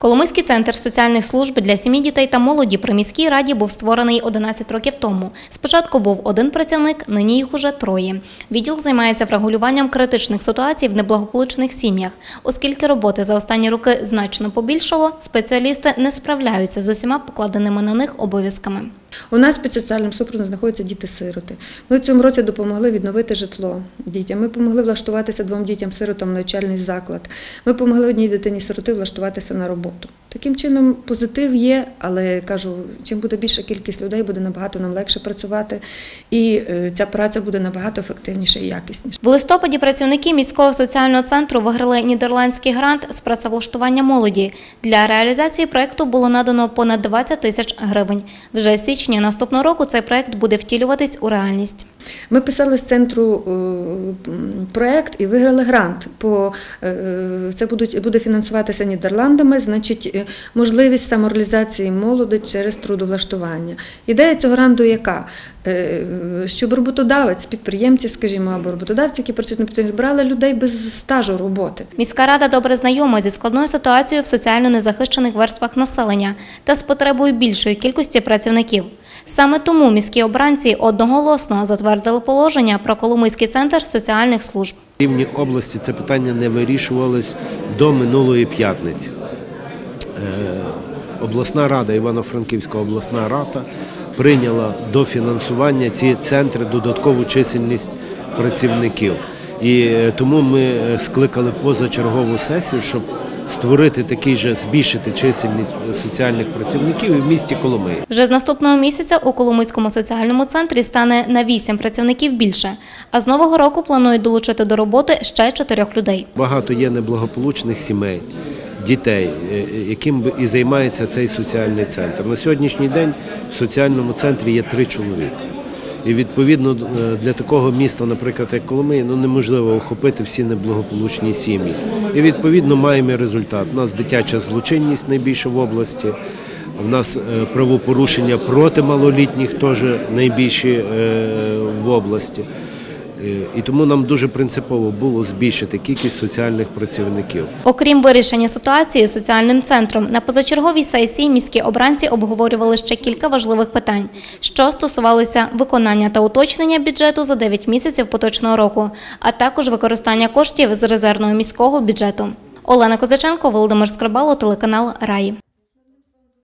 Коломийський центр соціальних служб для сім'ї, дітей та молоді при міській раді був створений 11 років тому. Спочатку був один працівник, нині їх уже троє. Відділ займається врегулюванням критичних ситуацій в неблагополучних сім'ях. Оскільки роботи за останні роки значно побільшало, спеціалісти не справляються з усіма покладеними на них обов'язками. У нас під соціальним супроводом знаходяться діти-сироти. Ми в цьому році допомогли відновити житло дітям. Ми допомогли влаштуватися двом дітям-сиротам в навчальний заклад. Ми допомогли одній дитині-сироти влаштуватися на роботу. Таким чином, позитив є, але кажу, чим буде більша кількість людей, буде набагато нам легше працювати, і е, ця праця буде набагато ефективніша і якісніша. В листопаді працівники міського соціального центру виграли нідерландський грант з працевлаштування молоді. Для реалізації проєкту було надано понад 20 тисяч гривень. Вже з січня наступного року цей проєкт буде втілюватись у реальність. Ми писали з центру е, проект і виграли грант. Е, це буде фінансуватися Нідерландами, значить, е, можливість самореалізації молоді через трудовлаштування. Ідея цього гранту яка? Е, Щоб роботодавець, підприємці, скажімо, або роботодавці, які працюють на підприємстві, брали людей без стажу роботи. Міська рада добре знайома зі складною ситуацією в соціально незахищених верствах населення та з потребою більшої кількості працівників. Саме тому міські обранці одноголосно затвердили положення про Коломийський центр соціальних служб. Рівні області це питання не вирішувалось до минулої п'ятниці. Е, Обласна рада, Івано-Франківська обласна рада прийняла до фінансування ці центри додаткову чисельність працівників. І е, тому ми е, скликали позачергову сесію, щоб створити такий же, збільшити чисельність соціальних працівників і в місті Коломиї. Вже з наступного місяця у Коломийському соціальному центрі стане на 8 працівників більше, а з нового року планують долучити до роботи ще 4 людей. Багато є неблагополучних сімей, дітей, е, яким і займається цей соціальний центр. На сьогоднішній день в соціальному центрі є три чоловіка. І відповідно е, для такого міста, наприклад, як Коломиї, ну неможливо охопити всі неблагополучні сім'ї. І відповідно маємо результат. У нас дитяча злочинність найбільша в області. У нас е, правопорушення проти малолітніх теж найбільші в області. Е, І тому нам дуже принципово було збільшити кількість соціальних працівників. Окрім вирішення ситуації соціальним центром, на позачерговій сесії міські обранці обговорювали ще кілька важливих питань, що стосувалися виконання та уточнення бюджету за 9 місяців поточного року, а також використання коштів з резервного міського бюджету. Олена Козаченко, Володимир Скрибало, телеканал Раї.